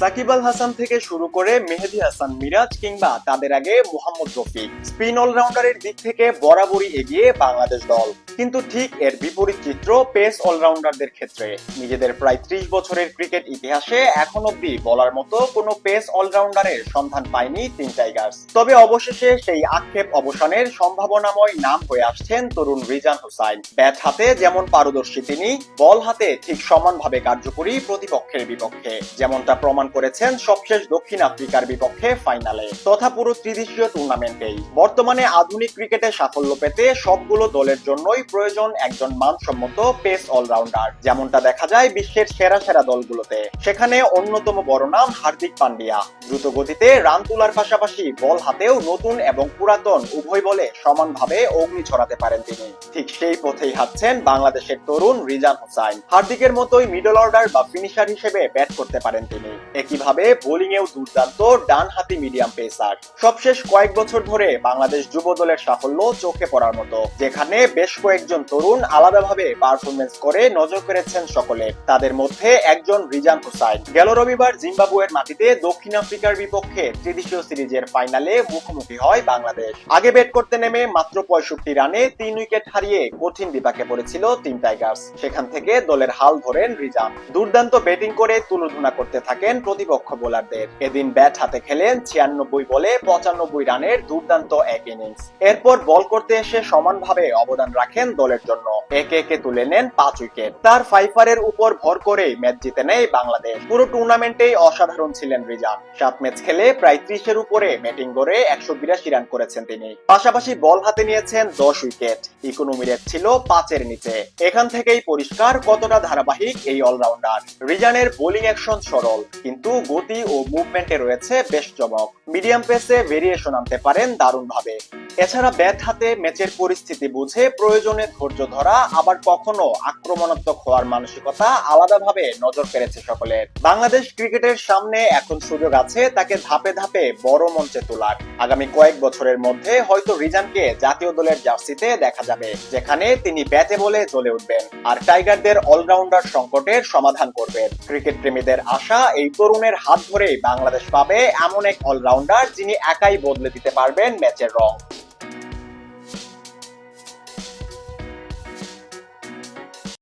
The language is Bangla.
সাকিব আল হাসান থেকে শুরু করে মেহেদি হাসান, মিরাজ কিংবা তাদের আগে মোহাম্মদ রফিক। স্পিন অলরাউন্ডারের দিক থেকে বরাবরই এগিয়ে বাংলাদেশ দল। কিন্তু ঠিক এর বিপরীত চিত্র পেস অলরাউন্ডারদের ক্ষেত্রে। নিজেদের প্রায় ত্রিশ বছরের ক্রিকেট ইতিহাসে এখন অব্দি বলার মতো কোনো পেস অলরাউন্ডারের সন্ধান পায়নি তিন টাইগার্স। তবে অবশেষে সেই আক্ষেপ অবসানের সম্ভাবনাময় নাম হয়ে আসছেন তরুণ রিজান হোসাইন। ব্যাট হাতে যেমন পারদর্শী তিনি, বল হাতে ঠিক সমানভাবে কার্যকরী প্রতিপক্ষের বিপক্ষে। যেমনটা প্রমাণ করেছেন সবশেষ দক্ষিণ আফ্রিকার বিপক্ষে ফাইনালে। তথা পুরো ত্রিদেশীয় টুর্নামেন্টেই বর্তমানে আধুনিক ক্রিকেটে সাফল্য পেতে সবগুলো দলের জন্যই প্রয়োজন একজন মানসম্মত পেস অলরাউন্ডার যেমনটা দেখা যায় বিশ্বের সেরা সেরা দলগুলোতে। সেখানে অন্যতম বড় নাম হার্দিক পান্ডিয়া। দ্রুত গতিতে রান তোলার পাশাপাশি বল হাতেও নতুন এবং পুরাতন উভয় বলে সমানভাবে অগ্নি ছড়াতে পারেন তিনি। ঠিক সেই পথেই হাঁটছেন বাংলাদেশের তরুণ রিজান হোসাইন। হার্দিকের মতোই মিডল অর্ডার বা ফিনিশার হিসেবে ব্যাট করতে পারেন তিনি। একইভাবে বোলিং এও দুর্দান্ত ডান হাতি মিডিয়াম পেসার সবশেষ কয়েক বছর ধরে বাংলাদেশ যুব দলের সাফল্য চোখে পড়ার মতো, যেখানে বেশ কয়েকজন তরুণ আলাদাভাবে পারফরমেন্স করে নজর কেড়েছেন সকলে। তাদের মধ্যে একজন রিজান হোসাইন। গেল রবিবার জিম্বাবুয়ের মাটিতে দক্ষিণ আফ্রিকার বিপক্ষে ত্রিদেশীয় সিরিজের ফাইনালে মুখোমুখি হয় বাংলাদেশ। আগে ব্যাট করতে নেমে মাত্র পঁয়ষট্টি রানে তিন উইকেট হারিয়ে কঠিন বিপাকে পড়েছিল টিম টাইগার্স। সেখান থেকে দলের হাল ধরেন রিজান। দুর্দান্ত ব্যাটিং করে তুলোধুনা করতে থাকেন প্রতিপক্ষ বোলারদের। এদিন ব্যাট হাতে খেলেন ছিয়ানব্বই বলে পঁচানব্বই রানের দুর্দান্ত এক ইনিংস। এরপর বল করতে এসে সমানভাবে অবদান রাখেন দলের জন্য। একে একে তুলে নেন পাঁচ উইকেট। তার ফাইফারের উপর ভর করে ম্যাচ জিতে নেয় বাংলাদেশ। পুরো টুর্নামেন্টেই অসাধারণ ছিলেন রিজান সাত ম্যাচ খেলে প্রায় ত্রিশের উপরে ব্যাটিং করে একশো বিরাশি রান করেছেন তিনি। পাশাপাশি বল হাতে নিয়েছেন দশ উইকেট। ইকোনমি রেট ছিল পাঁচের নিচে। এখান থেকেই পরিষ্কার কতটা ধারাবাহিক এই অলরাউন্ডার। রিজানের বোলিং অ্যাকশন সরল, কিন্তু গতি ও মুভমেন্টে রয়েছে বেশ চমক। মিডিয়াম পেসে ভেরিয়েশন আনতে পারেন দারুণভাবে। এছাড়া ব্যাট হাতে ম্যাচের পরিস্থিতি বুঝে প্রয়োজনে ধৈর্য ধরা, আবার কখনো আক্রমণাত্মক হওয়ার মানসিকতা আলাদাভাবে নজর কেড়েছে সকলের। বাংলাদেশ ক্রিকেটের সামনে এখন সুযোগ আছে, তাকে ধাপে ধাপে বড় মঞ্চে তোলার। আগামী কয়েক বছরের মধ্যে হয়তো রিজানকে জাতীয় দলের জার্সিতে দেখা যাবে, যেখানে তিনি ব্যাটে বলে জ্বলে উঠবেন। আর টাইগারদের অলরাউন্ডার সংকটের সমাধান করবেন। ক্রিকেট প্রেমীদের আশা এই তরুণের হাত ধরেই বাংলাদেশ পাবে এমন এক অলরাউন্ডার যিনি একাই বদলে দিতে পারবেন ম্যাচের রং।